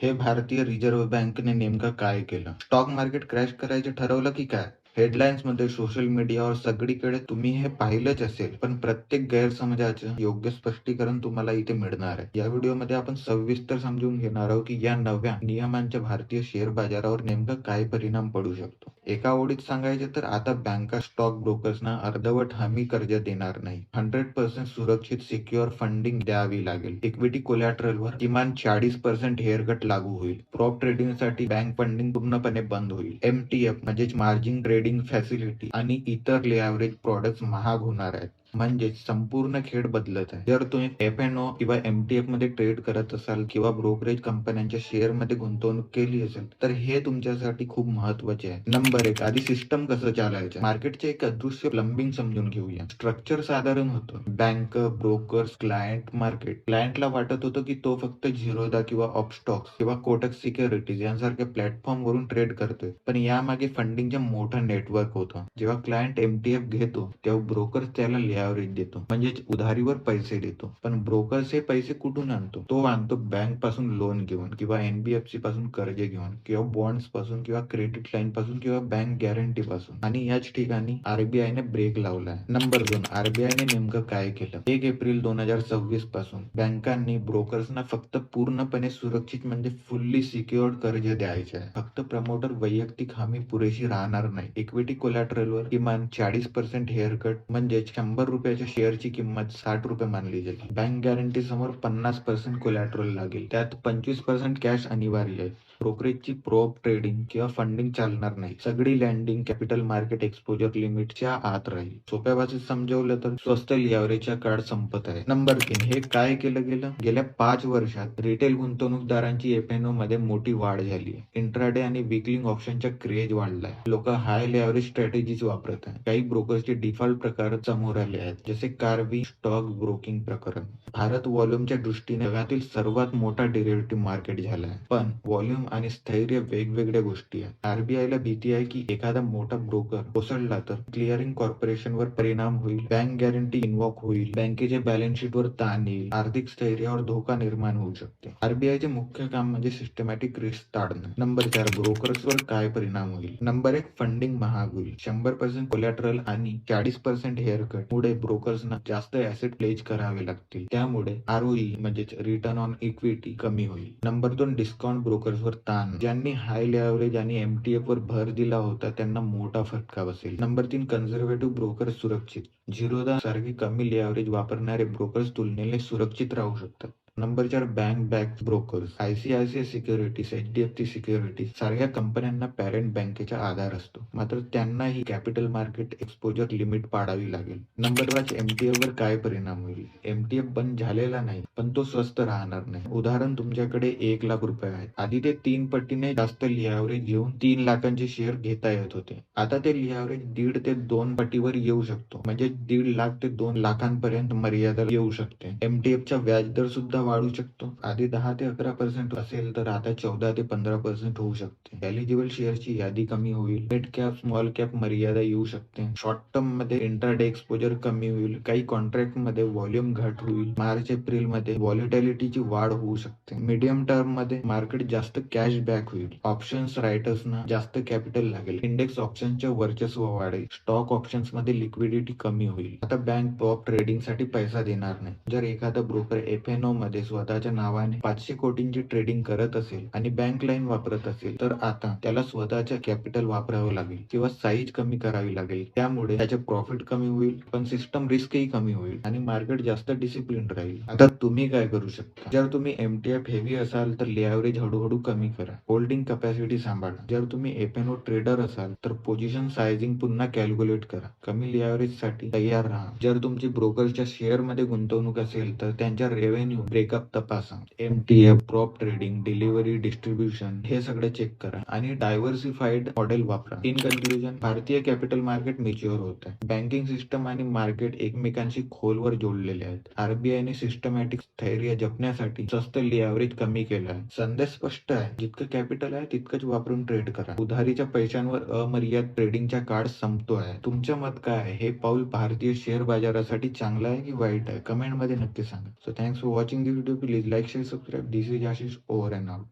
हे भारतीय रिझर्व्ह बँकेने नेमकं काय केलं? स्टॉक मार्केट क्रॅश करायचं ठरवलं की काय? हेडलाईन्समध्ये सोशल मीडियावर सगळीकडे तुम्ही हे पाहिलंच असेल. पण प्रत्येक गैरसमजाचं योग्य स्पष्टीकरण तुम्हाला इथे मिळणार आहे. या व्हिडिओमध्ये आपण सविस्तर समजून घेणार आहोत की या नव्या नियमांच्या भारतीय शेअर बाजारावर नेमकं काय परिणाम पडू शकतो. एका ओळीत सांगायचे तर आता बँका स्टॉक ब्रोकर्सना अर्धवट हमी कर्ज देणार नाही. हंड्रेड पर्सेंट सुरक्षित सिक्युअर फंडिंग द्यावी लागेल. इक्विटी कोलॅटरलवर किमान चाळीस पर्सेंट हेअरकट लागू होईल. प्रॉप ट्रेडिंगसाठी बँक फंडिंग पूर्णपणे बंद होईल. एमटीएफ म्हणजेच मार्जिन ट्रेडिंग फॅसिलिटी आणि इतर लेअवरेज प्रॉडक्ट महाग होणार आहेत. म्हणजेच संपूर्ण खेळ बदलत आहे. जर तुम्ही एफ एन ओ किंवा एमटीएफमध्ये ट्रेड करत असाल किंवा ब्रोकरेज कंपन्यांच्या शेअरमध्ये गुंतवणूक केली असेल तर हे तुमच्यासाठी खूप महत्त्वाचे आहे. नंबर एक आधी सिस्टम कसं चालायचं? मार्केटचे एक अदृश्य प्लंबिंग समजून घेऊया. स्ट्रक्चर साधारण होतं. बँक ब्रोकर्स क्लायंट मार्केट क्लायंटला वाटत होतं की तो फक्त झिरोदा किंवा ऑपस्टॉक्स किंवा कोटक सिक्युरिटीज यांसारख्या प्लॅटफॉर्म वरून ट्रेड करतोय. पण यामागे फंडिंगचं मोठं नेटवर्क होतं. जेव्हा क्लायंट एमटीएफ घेतो तेव्हा ब्रोकर त्याला लिहावरेज देतो. म्हणजेच उधारीवर पैसे देतो. पण ब्रोकर्स हे पैसे कुठून आणतो? तो आणतो बँकपासून लोन घेऊन किंवा एनबीएफसी पासून कर्ज घेऊन किंवा बॉन्ड्सपासून किंवा क्रेडिट लाईन पासून किंवा बँक गॅरंटी पासून. आणि याच ठिकाणी आरबीआय ने ब्रेक लावलाय. नंबर दोन आरबीआय ने नेमकं काय केलं? एक एप्रिल दोन हजार सव्वीसपासून बँकांनी ब्रोकर्सना फक्त पूर्णपणे सुरक्षित म्हणजे फुल्ली सिक्युअर्ड कर्ज द्यायचे आहे. फक्त प्रमोटर वैयक्तिक हमी पुरेशी राहणार नाही. इक्विटी कोलॅटरलवर किमान चाळीस पर्सेंट हेअर कट म्हणजे शंभर रुपयाच्या शेअरची किंमत साठ रुपये मानली जाईल बँक गॅरंटी समोर पन्नास पर्सेंट कोलॅटरल लागेल. त्यात पंचवीस पर्सेंट कॅश अनिवार्य आहे. ब्रोकरेजची प्रोप ट्रेडिंग किंवा फंडिंग चालणार नाही. सगळी लँडिंग कॅपिटल मार्केट एक्सपोजर लिमिटच्या आत राहील. सोप्या भाषेत समजवलं तर स्वस्त लिहावरेजच्या काळ संपत आहे. नंबर तीन हे काय केलं गेलं? गेल्या पाच वर्षात रिटेल गुंतवणूकदारांची एफएनओ मध्ये मोठी वाढ झाली आहे. इंट्राडे आणि विकलिंग ऑप्शनच्या क्रेज वाढलाय. लोक हाय लेव्हरेज स्ट्रॅटेजीज वापरत आहे काही ब्रोकर्सचे डिफॉल्ट प्रकार समोर आले. आहेत जसे कार्वी स्टॉक ब्रोकिंग प्रकरण. भारत व्हॉल्यूमच्या दृष्टीने जगातील सर्वात मोठा डेरिव्हेटिव्ह मार्केट झाला आहे. पण व्हॉल्यूम आणि स्थैर्य वेगवेगळ्या गोष्टी आहेत. आरबीआय ला भीती आहे की एखादा मोठा ब्रोकर कोसळला तर क्लिअरिंग कॉर्पोरेशन वर परिणाम होईल बँक गॅरंटी इन्वॉक होईल बँकेच्या बॅलन्स शीट वर ताण येईल आर्थिक स्थैर्यावर धोका निर्माण होऊ शकते. आरबीआयचे मुख्य काम म्हणजे सिस्टमॅटिक रिस्क टाळणं नंबर चार ब्रोकर्स वर काय परिणाम होईल? नंबर एक फंडिंग महाग होईल. शंभर पर्सेंट कोलॅटरल आणि चाळीस पर्सेंट हेअर कट मुळे ब्रोकर्सना जास्त ऍसेट प्लेज करावे लागतील. त्यामुळे आरओई म्हणजेच रिटर्न ऑन इक्विटी कमी होईल. नंबर दोन डिस्काउंट ब्रोकर्सवर ताण. ज्यांनी हाय लेव्हरेज आणि एमटीएफ वर भर दिला होता त्यांना मोठा फटका बसेल. नंबर तीन कन्झर्वेटिव्ह ब्रोकर सुरक्षित. झिरोदा सारखे कमी लेव्हरेज वापरणारे ब्रोकर्स तुलनेने सुरक्षित राहू शकतात. नंबर चार bank back brokers ICICI securities HDFC securities सारख्या कंपन्यांना पॅरेंट बँकेचा आधार असतो. मात्र त्यांनाही कॅपिटल मार्केट एक्सपोजर लिमिट पाडावी लागेल. नंबर पाच एमटीएफ वर काय परिणाम होईल? एमटीएफ बंद झालेला नाही पण तो स्वस्त राहणार नाही. उदाहरण तुमच्याकडे एक लाख रुपये आहेत. आधी ते तीन पटीने जास्त लिहावरेज घेऊन तीन लाखांचे शेअर घेता येत होते. आता ते लिहावरेज दीड ते दोन पटीवर येऊ शकतो. म्हणजे दीड लाख ते दोन लाखांपर्यंत मर्यादा येऊ शकते. एमटीएफचा व्याजदर सुद्धा वाढू शकतो. आधी दहा ते अकरा पर्सेंट असेल तर आता चौदा ते पंधरा पर्सेंट होऊ शकते. एलिजिबल शेअरची यादी कमी होईल. मिड कॅप स्मॉल कॅप मर्यादा येऊ शकते. शॉर्ट टर्ममध्ये इंटरडे एक्सपोजर कमी होईल. काही कॉन्ट्रॅक्टमध्ये व्हॉल्युम घट होईल. मार्च एप्रिलमध्ये व्हॉलिटॅलिटीची वाढ होऊ शकते. मीडियम टर्ममध्ये मार्केट जास्त कॅश बॅक होईल. ऑप्शन्स रायटर्सना जास्त कॅपिटल लागेल. इंडेक्स ऑप्शनच्या वर्चस्व वाढेल. स्टॉक ऑप्शन्समध्ये लिक्विडिटी कमी होईल. आता बँक पॉप ट्रेडिंगसाठी पैसा देणार नाही. जर एखादा ब्रोकर एफ एन ओ मध्ये स्वतःच्या नावाने पाचशे कोटींची ट्रेडिंग करत असेल आणि बँक लाईन वापरत असेल तर आता त्याला स्वतःच्या कॅपिटल वापरावं लागेल किंवा साईज कमी करावी लागेल. त्यामुळे त्याचे प्रॉफिट कमी होईल पण सिस्टम रिस्कही कमी होईल आणि मार्केट जास्त डिसिप्लिन राहील. आता तुम्ही काय करू शकता? जर तुम्ही एमटीएफ हेवी असाल तर लिहावरेज हळूहळू कमी करा. होल्डिंग कपॅसिटी सांभाळा. जर तुम्ही एफएनओ ट्रेडर असाल तर पोझिशन सायझिंग पुन्हा कॅल्क्युलेट करा. कमी लिहावरेजसाठी तयार राहा. जर तुमची ब्रोकरच्या शेअरमध्ये गुंतवणूक असेल तर त्यांच्या रेव्हेन्यू ब्रेकअप तपासा. MTF prop trading delivery distribution हे सगळं चेक करा आणि डायव्हर्सिफाईड मॉडेल वापरा. इन कन्क्लुजन भारतीय कॅपिटल मार्केट मेच्युअर होत आहे. बँकिंग सिस्टम आणि मार्केट एकमेकांशी खोलवर जोडलेले आहेत. आरबीआय ने सिस्टमॅटिक स्थैर्य जपण्यासाठी स्वस्त लिहावरेज कमी केलं आहे. संदेश स्पष्ट आहे. जितकं कॅपिटल आहे तितकंच वापरून ट्रेड करा. उधारीच्या पैशांवर अमर्याद ट्रेडिंगच्या काळ संपतो आहे. तुमचं मत काय आहे? हे पाऊल भारतीय शेअर बाजारासाठी चांगलं आहे की वाईट आहे? कमेंटमध्ये नक्की सांगा. So thanks for watching video please like share subscribe. This is ashish over and out.